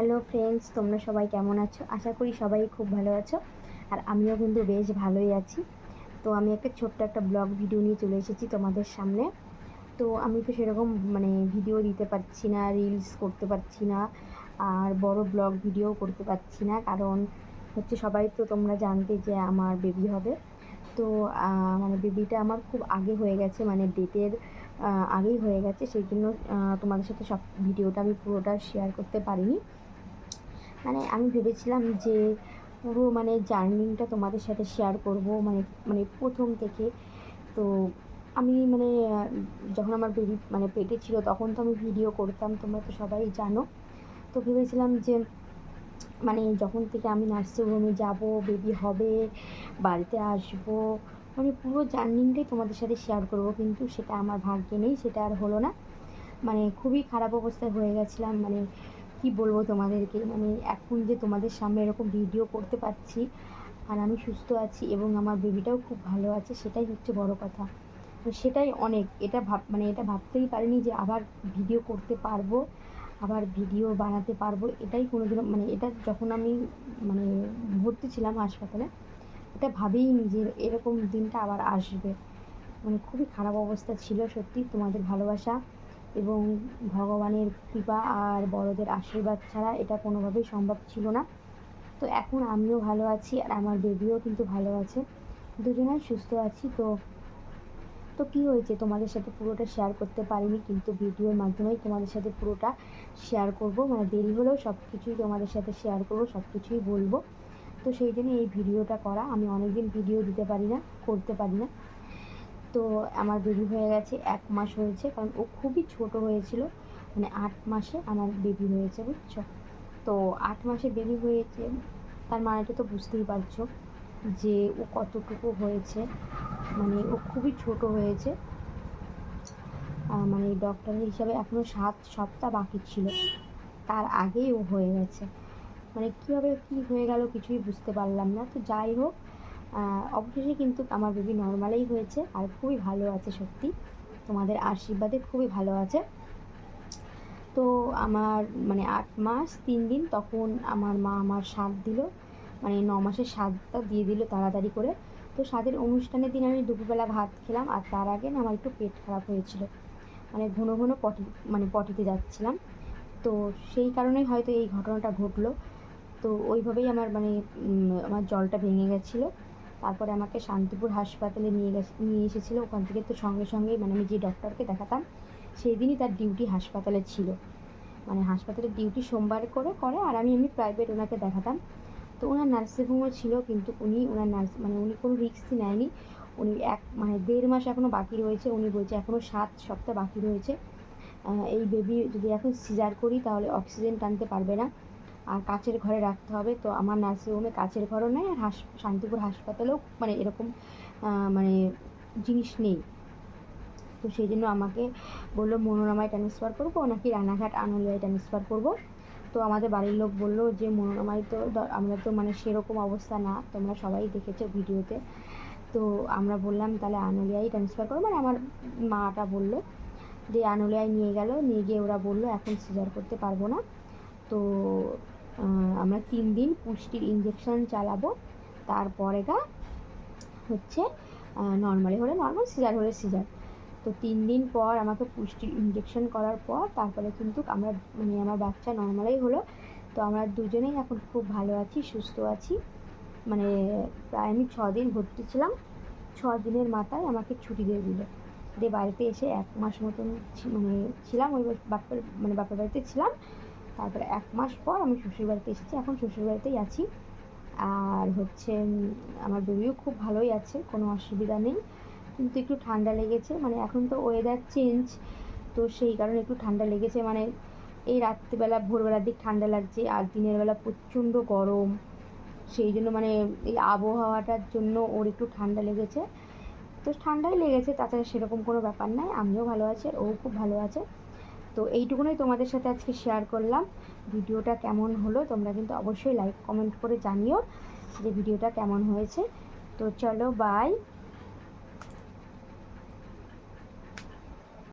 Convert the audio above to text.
Hello friends তোমরা সবাই কেমন আছো? আশা করি সবাই খুব ভালো আছো। আর আমিও কিন্তু বেশ ভালোই আছি। তো আমি একটা ছোট্ট একটা ব্লগ ভিডিও নিয়ে চলে এসেছি তোমাদের সামনে। তো আমি তো সেরকম মানে ভিডিও দিতে পারছি না রিলস করতে পারছি না, আর বড় ব্লগ ভিডিও করতে পারছি না। কারণ হচ্ছে সবাই তো তোমরা জানতে যে আমার বেবি হবে। তো মানে বেবিটা আমার খুব আগে হয়ে গেছে মানে ডেটের আগেই হয়ে গেছে। সেই জন্য তোমাদের সাথে সব ভিডিওটা আমি পুরোটা শেয়ার করতে পারিনি। মানে আমি ভেবেছিলাম যে পুরো মানে জার্নিংটা তোমাদের সাথে শেয়ার করব মানে মানে প্রথম থেকে। তো আমি মানে যখন আমার বেবি মানে পেটে ছিল তখন তো আমি ভিডিও করতাম, তোমরা তো সবাই জানো। তো ভেবেছিলাম যে মানে যখন থেকে আমি নার্সিংহোমে যাব বেবি হবে, বাড়িতে আসব মানে পুরো জার্নিংটাই তোমাদের সাথে শেয়ার করব, কিন্তু সেটা আমার ভাগ্যে নেই, সেটা আর হলো না। মানে খুবই খারাপ অবস্থায় হয়ে গেছিলাম মানে কি বলব তোমাদেরকে? মানে এখন যে তোমাদের সামনে এরকম ভিডিও করতে পারছি, আর আমি সুস্থ আছি এবং আমার বেবিটাও খুব ভালো আছে, সেটাই হচ্ছে বড় কথা। তো সেটাই অনেক, এটা ভাব মানে এটা ভাবতেই পারিনি যে আবার ভিডিও করতে পারব, আবার ভিডিও বানাতে পারব, এটাই কোনোদিনও মানে এটা যখন আমি মানে ভর্তি ছিলাম হাসপাতালে, এটা ভাবেইনি যে এরকম দিনটা আবার আসবে। মানে খুবই খারাপ অবস্থা ছিল সত্যি তোমাদের ভালোবাসা। এবং ভগবানের কৃপা আর বড়দের আশীর্বাদ ছাড়া এটা কোনোভাবেই সম্ভব ছিল না। তো এখন আমিও ভালো আছি আর আমার বেবিও কিন্তু ভালো আছে। দুজনেই সুস্থ আছি। তো তো কী হয়েছে? তোমাদের সাথে পুরোটা শেয়ার করতে পারিনি, কিন্তু ভিডিওর মাধ্যমেই তোমাদের সাথে পুরোটা শেয়ার করব। মানে দেরি হলেও সব কিছুই তোমাদের সাথে শেয়ার করব সব কিছুই বলব। তো সেই জন্য এই ভিডিওটা করা। আমি অনেকদিন ভিডিও দিতে পারি না, করতে পারি না। তো আমার বেবি হয়ে গেছে, এক মাস হয়েছে, কারণ ও খুবই ছোট হয়েছিল মানে আট মাসে আমার বেবি হয়েছে, বুঝছ? তো আট মাসে বেবি হয়েছে, তার মানেটা তো বুঝতেই পারছ যে ও কতটুকু হয়েছে মানে ও খুবই ছোট হয়েছে মানে ডক্টরের হিসাবে এখনও সাত সপ্তাহ বাকি ছিল, তার আগেই ও হয়ে গেছে। মানে কীভাবে কী হয়ে গেল কিছুই বুঝতে পারলাম না, তো যাই হোক অবশেষে কিন্তু আমার বেবি নর্মালেই হয়েছে আর খুবই ভালো আছে সত্যি। তোমাদের আশীর্বাদে খুবই ভালো আছে। তো আমার মানে আট মাস তিন দিন তখন আমার মা আমার স্বাদ দিল। মানে ন মাসের স্বাদটা দিয়ে দিল তাড়াতাড়ি করে। তো স্বাদের অনুষ্ঠানের দিন আমি দুপুরবেলা ভাত খেলাম আর তার আগে আমার একটু পেট খারাপ হয়েছিল। মানে ঘন ঘন পটি মানে পটিতে যাচ্ছিলাম। তো সেই কারণেই হয়তো এই ঘটনাটা ঘটলো। তো ওইভাবেই আমার মানে আমার জলটা ভেঙে গেছিল। তারপরে আমাকে শান্তিপুর হাসপাতালে নিয়ে গেছে, নিয়ে এসেছিল। ওখান থেকে তো সঙ্গে সঙ্গেই মানে আমি যে ডক্টরকে দেখাতাম সেই দিনই তার ডিউটি হাসপাতালে ছিল। মানে হাসপাতালের ডিউটি সোমবার করে করে আর আমি এমনি প্রাইভেট ওনাকে দেখাতাম। তো ওনার নার্সিংহোমও ছিল কিন্তু উনি, ওনার নার্স মানে উনি কোনো রিস্কই নেয়নি। উনি এক মানে দেড় মাস এখনও বাকি রয়েছে। উনি বলছে এখনও সাত সপ্তাহ বাকি রয়েছে। এই বেবি যদি এখন সিজার করি তাহলে অক্সিজেন টানতে পারবে না। আর কাচের ঘরে রাখতে হবে। তো আমার নার্সিংহোমে কাচের ঘরও নেই আর হাস শান্তিপুর হাসপাতালেও মানে এরকম মানে জিনিস নেই। তো সেই জন্য আমাকে বলল, মনোরমায় ট্রান্সফার করব নাকি রানাঘাট আনলিয়ায় ট্রান্সফার করব? তো আমাদের বাড়ির লোক বলল যে, মনোরমায় তো আমরা তো মানে সেরকম অবস্থা না, তোমরা সবাই দেখেছ ভিডিওতে। তো আমরা বললাম, তাহলে আনলিয়ায় ট্রান্সফার করব। মানে আমার মাটা বলল যে, আনলিয়ায় নিয়ে গেল। নিয়ে গিয়ে ওরা বলল, এখন সিজার করতে পারব না। তো আমরা তিন দিন পুষ্টির ইঞ্জেকশন চালাবো। তারপরে গা হচ্ছে নর্মালি হলে নর্মাল সিজার হলে সিজার তো তিন দিন পর আমাকে পুষ্টির ইঞ্জেকশন করার পর, তারপরে কিন্তু আমরা মানে আমার বাচ্চা নর্মালেই হলো। তো আমরা দুজনেই এখন খুব ভালো আছি, সুস্থ আছি। মানে প্রায় আমি ছ দিন ভর্তি ছিলাম। ছ দিনের মাথায় আমাকে ছুটি দিয়ে দিল। দিয়ে বাড়িতে এসে এক মাস মতন মানে ছিলাম, ওই বাপের মানে বাপের বাড়িতে ছিলাম। তারপরে এক মাস পর আমি শ্বশুর বাড়িতে এসেছি, এখন শ্বশুর বাড়িতেই আছি। আর হচ্ছে আমার বেবিও খুব ভালোই আছে, কোনো অসুবিধা নেই। কিন্তু একটু ঠান্ডা লেগেছে মানে এখন তো ওয়েদার চেঞ্জ তো সেই কারণে একটু ঠান্ডা লেগেছে। মানে এই রাত্রিবেলা, ভোরবেলার দিক ঠান্ডা লাগছে, আর দিনের বেলা প্রচণ্ড গরম। সেই জন্য মানে এই আবহাওয়াটার জন্য ওর একটু ঠান্ডা লেগেছে। তো ঠান্ডাই লেগেছে, তাছাড়া সেরকম কোনো ব্যাপার নাই, আমিও ভালো আছি, আর ও খুব ভালো আছে। তো এইটুকুনই তোমাদের সাথে আজকে শেয়ার করলাম। ভিডিওটা কেমন হলো তোমরা কিন্তু অবশ্যই লাইক কমেন্ট করে জানিও যে ভিডিওটা কেমন হয়েছে। তো চলো বাই